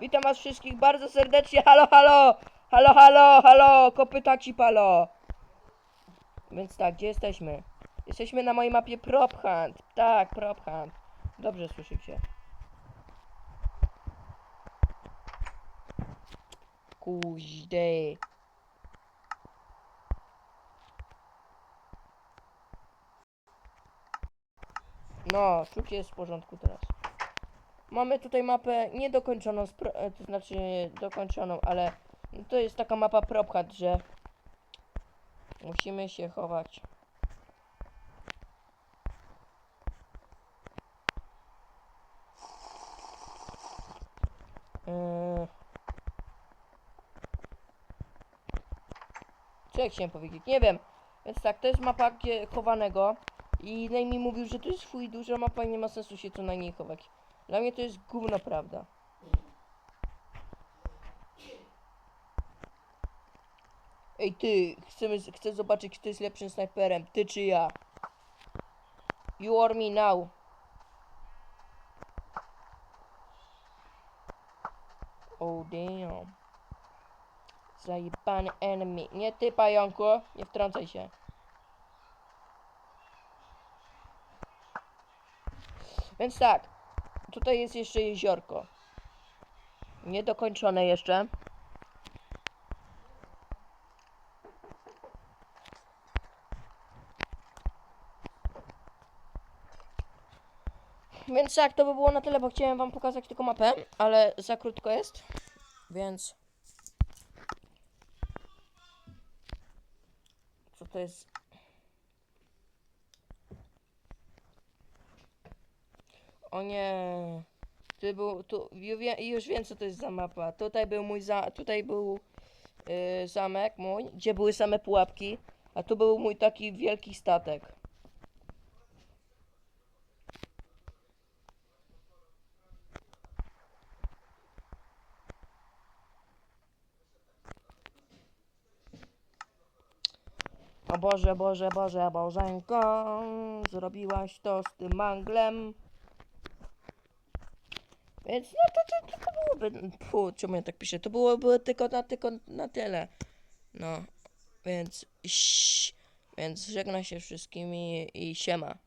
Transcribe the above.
Witam was wszystkich bardzo serdecznie. Halo, halo! Halo, halo, halo! Kopyta ci palo! Więc tak, gdzie jesteśmy? Jesteśmy na mojej mapie Prop Hunt. Tak, Prop Hunt. Dobrze słyszycie. Kuźdy. No, szybciej jest w porządku teraz. Mamy tutaj mapę niedokończoną, e, to znaczy dokończoną, ale to jest taka mapa propchat, że musimy się chować. Yy. Co ja chciałem powiedzieć? Nie wiem. Więc tak, to jest mapa chowanego. I Najmi mówił, że to jest fuj duża mapa i nie ma sensu się tu na niej chować. Dla mnie to jest gówno prawda. Ej ty, chcemy, chcę zobaczyć kto jest lepszym snajperem, ty czy ja. You or me now. Oh damn. Zajebany enemy. Nie ty pająku, nie wtrącaj się. Więc tak, tutaj jest jeszcze jeziorko. Niedokończone jeszcze. Więc tak, to by było na tyle, bo chciałem wam pokazać tylko mapę, ale za krótko jest. Więc... Co to jest? O nie. Tu był, tu, już wiem co to jest za mapa. Tutaj był mój za, tutaj był y, zamek mój, gdzie były same pułapki, a tu był mój taki wielki statek. O Boże, Boże, Boże, Bożenko, zrobiłaś to z tym manglem. Więc no to, to, to byłoby, fu, czemu ja tak piszę, to byłoby tylko na, tylko na tyle. No, więc, ś, więc żegna się wszystkimi i siema.